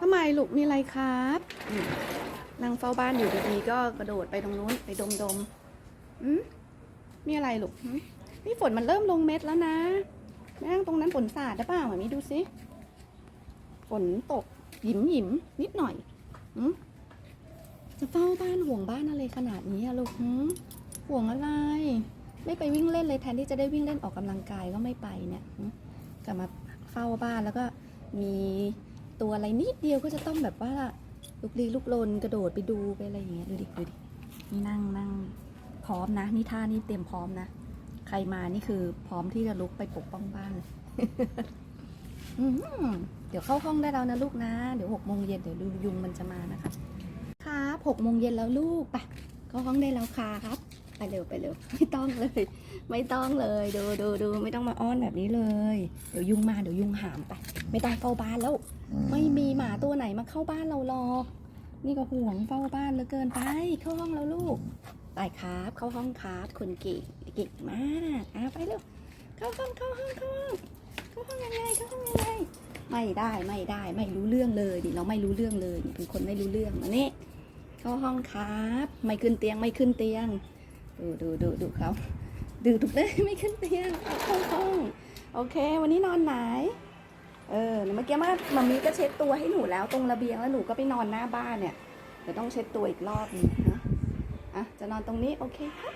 ทำไมลูกมีอะไรครับนั่งเฝ้าบ้านอยู่ดีๆก็กระโดดไปตรงนู้นไปดมๆอืมมีอะไรลูกมนี่ฝนมันเริ่มลงเม็ดแล้วนะแม่งตรงนั้นฝนสาดได้ป่าวหมามีดูสิฝนตกหยิมหยิมนิดหน่อยอืมจะเฝ้าบ้านห่วงบ้านอะไรขนาดนี้อะลูกหืมห่วงอะไร ไม่ไปวิ่งเล่นเลยแทนที่จะได้วิ่งเล่นออกกำลังกายก็ไม่ไปเนี่ยกลับมาเฝ้าบ้านแล้วก็มี ตัวอะไรนิดเดียวก็จะต้องแบบว่าลุกลี้ลุกลนกระโดดไปดูไปอะไรอย่างเงี้ยดูดิดูดินี่นั่งนั่งพร้อมนะ นี่ท่านี่เตรียมพร้อมนะ ใครมานี่คือพร้อมที่จะลุกไปปกป้องบ้านเลยเดี๋ยวเข้าห้องได้แล้วนะลูกนะ เดี๋ยวหกโมงเย็นเดี๋ยวดูยุงมันจะมานะคะ ครับหกโมงเย็นแล้วลูกไปเข้าห้องได้แล้วครับ ไปเร็วไปเร็วไม่ต้องเลย ไม่ต้องเลยดูดูดูไม่ต้องมาอ้อนแบบนี้เลย เดี๋ยวยุงมาเดี๋ยวยุงหามไป ไม่ต้องเฝ้าบ้านแล้ว ไม่มีหมาตัวไหนมาเข้าบ้านเราหรอกนี่ก็ห่วงเฝ้าบ้านเหลือเกินไปเข้าห้องแล้วลูกไปครับ เข้าห้องครับคนเก่งเก่งมากอะไปเร็วเข้าห้องเข้าห้องเข้าห้องเข้าห้องยังไงเข้าห้องยังไงไม่ได้ไม่ได้ไม่รู้เรื่องเลยดิเราไม่รู้เรื่องเลยเป็นคนไม่รู้เรื่องมานี่เข้าห้องครับ ไม่ขึ้นเตียงไม่ขึ้นเตียง ดูดูดูดูเขาดูถูกเลยไม่ขึ้นเตียงเข้าห้องโอเค วันนี้นอนไหน เออเมื่อกี้มามามีก็เช็ดตัวให้หนูแล้วตรงระเบียงแล้วหนูก็ไปนอนหน้าบ้านเนี่ยเดี๋ยวต้องเช็ดตัวอีกรอบนึงนะอะจะนอนตรงนี้โอเคครับ